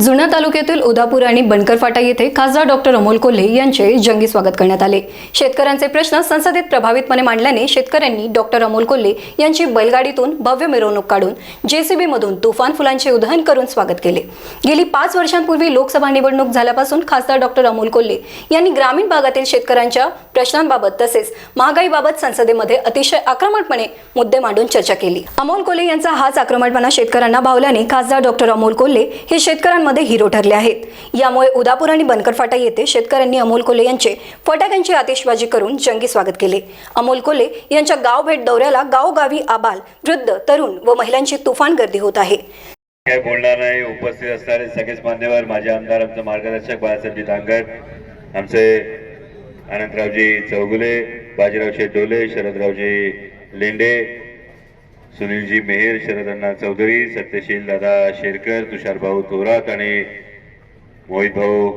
जुन्या तालुक्यातील उदापूर आणि बनकर फाटा येथे खासदार डॉक्टर अमोल कोल्हे यांचे जंगी स्वागत करण्यात आले. शेतकऱ्यांचे प्रश्न संसदेत प्रभावितपणे मांडल्याने शेतकऱ्यांनी डॉक्टर अमोल कोल्हे यांची बैलगाडीतून भव्य मिरवणूक काढून जेसीबी मधून तुफान फुलांचे उधळण करून स्वागत केले. गेली पाच वर्षांपूर्वी लोकसभा निवडणूक झाल्यापासून खासदार डॉक्टर अमोल कोल्हे यांनी ग्रामीण भागातील शेतकऱ्यांच्या प्रश्नांबाबत तसेच महागाईबाबत संसदेमध्ये अतिशय आक्रमकपणे मुद्दे मांडून चर्चा केली. अमोल कोल्हे यांचा हाच आक्रमकपणा शेतकऱ्यांना भावल्याने खासदार डॉक्टर अमोल कोल्हे हे शेतकऱ्यांमध्ये हिरो ठरले आहेत. यामुळे उदापूर आणि बनकर फाटा येथे शेतकऱ्यांनी अमोल कोले यांचे फटाक्यांची आतिषबाजी करून जंगी स्वागत केले. अमोल कोले यांच्या गाव भेट दौऱ्याला गावोगावी आबाल वृद्ध तरुण व महिलांची तुफान गर्दी होत आहे. काय बोलणार नाही उपस्थित असणारे सगळेच मान्यवर माझे आमदार आमचे मार्गदर्शक बाळासाहेबजी धांगड आमचे अनंतरावजी चौगुले बाजीरावजी डोले शरदरावजी लेंडे सुनीलजी मेहेर शरदअण्णा चौधरी सत्यशील दादा शेरकर तुषारभाऊ थोरात आणि मोहित भाऊ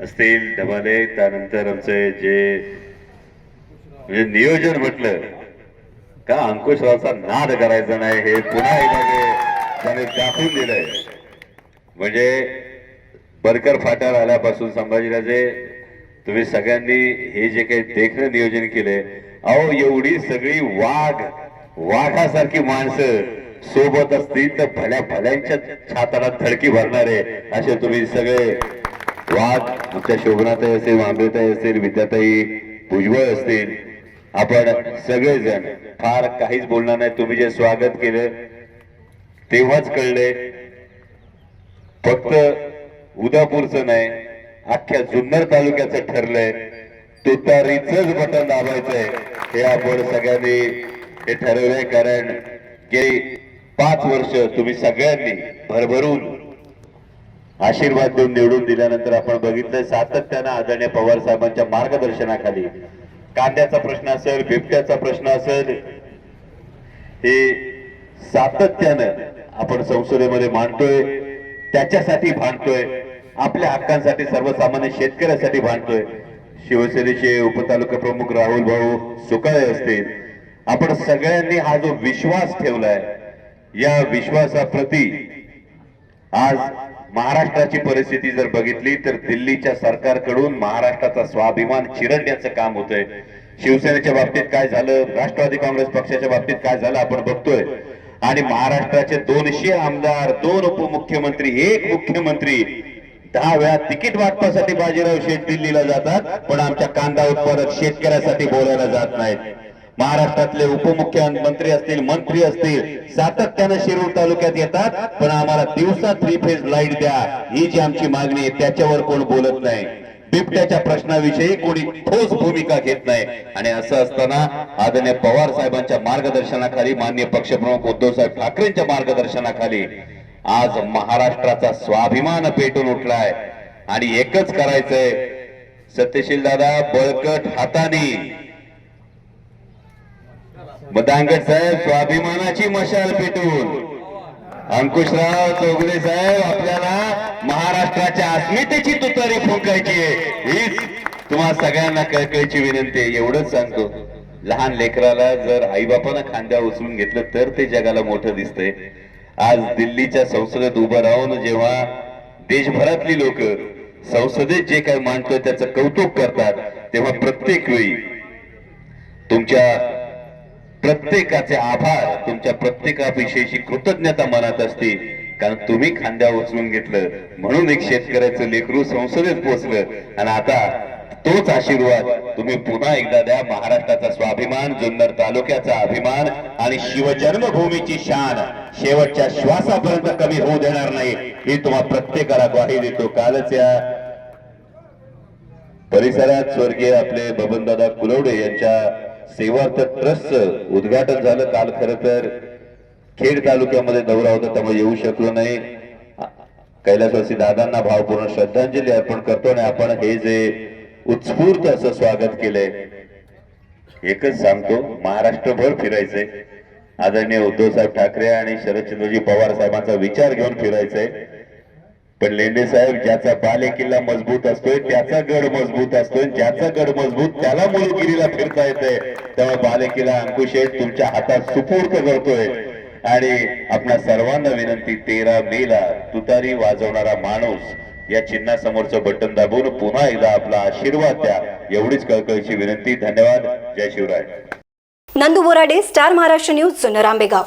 असतील धमाले त्यानंतर आमचे जे म्हणजे नियोजन म्हटलं का अंकुशरावचा नाद करायचा नाही हे पुन्हा एकदा त्याने दाखवून दिलंय. म्हणजे बरकर फाट्यावर आल्यापासून संभाजीराजे तुम्ही सगळ्यांनी हे जे काही देखणं नियोजन केले अहो एवढी सगळी वाघ वाघासारखी माणसं सोबत असतील तर भल्या भल्यांच्या छाताला धडकी भरणारे असे तुम्ही सगळे वाघ आमच्या शोभनाताई असेल मांबेताई असेल विद्याताई भुजबळ असतील आपण सगळेजण फार काहीच बोलणार नाही. तुम्ही जे स्वागत केलं तेव्हाच कळले. फक्त उदापूरचं नाही अख्ख्या जुन्नर तालुक्याचं ठरलंय. तुतारीच बटन दाबायचंय. हे आपण सगळ्यांनी हे ठरवलंय कारण गेली पाच वर्ष तुम्ही सगळ्यांनी भरभरून आशीर्वाद देऊन निवडून दिल्यानंतर आपण बघितलं सातत्यानं आदरणीय पवार साहेबांच्या मार्गदर्शनाखाली. कांद्याचा प्रश्न असेल बिबट्याचा प्रश्न असेल हे सातत्यानं आपण संसदेमध्ये मांडतोय त्याच्यासाठी भांडतोय आपल्या हक्कांसाठी सर्वसामान्य शेतकऱ्यासाठी भांडतोय. शिवसेनेचे उपतालुका प्रमुख राहुल भाऊ सुकाळे असतील आपण सगळ्यांनी हा जो विश्वास ठेवलाय या विश्वासाप्रती आज महाराष्ट्राची परिस्थिती जर बघितली तर दिल्लीच्या सरकारकडून महाराष्ट्राचा स्वाभिमान चिरडण्याचं काम होतंय. शिवसेनेच्या बाबतीत काय झालं? राष्ट्रवादी काँग्रेस पक्षाच्या बाबतीत काय झालं? आपण बघतोय. आणि महाराष्ट्राचे दोनशे आमदार दोन उपमुख्यमंत्री एक मुख्यमंत्री दहा वेळा तिकीट वाटपासाठी बाजीराव शेठ दिल्लीला जातात पण आमच्या कांदा उत्पादक शेतकऱ्यासाठी बोलायला जात नाहीत. महाराष्ट्रातले उपमुख्यमंत्री असतील मंत्री असतील सातत्यानं शिरूर तालुक्यात येतात पण आम्हाला दिवसा थ्री फेज लाइट द्या. ही जी आमची मागणी आहे त्याच्यावर कोण बोलत नाही. बिबट्याच्या प्रश्नाविषयी कोणी ठोस भूमिका घेत नाही. आणि असं असताना आदरणीय पवार साहेबांच्या मार्गदर्शनाखाली मान्य पक्षप्रमुख उद्धवसाहेब ठाकरेंच्या मार्गदर्शनाखाली आज महाराष्ट्राचा स्वाभिमान पेटून उठलाय. आणि एकच करायचंय. सत्यशील दादा बळकट हाताने मदांगट साहेब स्वाभिमानाची मशाल पेटवून. अंकुशराव चौगुले साहेब आपल्याला महाराष्ट्राच्या अस्मितेची तुतारी फुंकायची हीच तुम्हा सगळ्यांना कळकळीची विनंती आहे. एवढंच सांगतो. लहान लेकराला जर आईबापानं खांद्यावर उचलून घेतलं तर ते जगाला मोठं दिसतंय. आज दिल्लीच्या संसदेत उभं राहून जेव्हा देशभरातली लोक संसदेत जे काही मांडतोय त्याचं कौतुक करतात तेव्हा प्रत्येक वेळी तुमच्या प्रत्येकाचे आभार. तुमच्या प्रत्येकाविषयीची कृतज्ञता मनात असते. कारण तुम्ही खांद्यावर उचलून घेतलं. म्हणून एक शेतकऱ्याचं लेकरू संसदेत पोहोचलं आणि आता तोच आशीर्वाद तुम्ही पुन्हा एकदा द्या. महाराष्ट्राचा स्वाभिमान जुन्नर तालुक्याचा अभिमान आणि शिवजन्मभूमीची शान शेवटच्या श्वासापर्यंत कमी होऊ देणार नाही. मी तुम्हाला प्रत्येकाला ग्वाही देतो. कालच या परिसरात स्वर्गीय आपले बबनदादा कुलवडे यांच्या सेवार्थ ट्रस्टचं उद्घाटन झालं काल खरं तर. खेड तालुक्यामध्ये दौरा होता त्यामुळे येऊ शकलो नाही. कैलासवासी दादांना भावपूर्ण श्रद्धांजली अर्पण करतो आणि आपण हे जे उत्स्फूर्त असं स्वागत केलंय एकच सांगतो महाराष्ट्रभर फिरायचंय. आदरणीय उद्धव साहेब ठाकरे आणि शरदचंद्रजी पवार साहेबांचा विचार घेऊन फिरायचंय. पण लेंडे साहेब ज्याचा बाले किल्ला मजबूत असतोय त्याचा गड मजबूत असतोय ज्याचा गड मजबूत त्याला मुलगिरीला फिरता येते त्यामुळे बाले किल्ला अंकुश तुमच्या हातात सुपूर्त करतोय. आणि आपल्या सर्वांना विनंती तेरा मेला तुतारी वाजवणारा माणूस या चिन्हासमोरचं बटन दाबून पुन्हा एकदा आपला आशीर्वाद द्या. एवढीच कळकळीची विनंती. धन्यवाद. जय Shivray. Nandu Borade star Maharashtra news Junnar Ambegaon.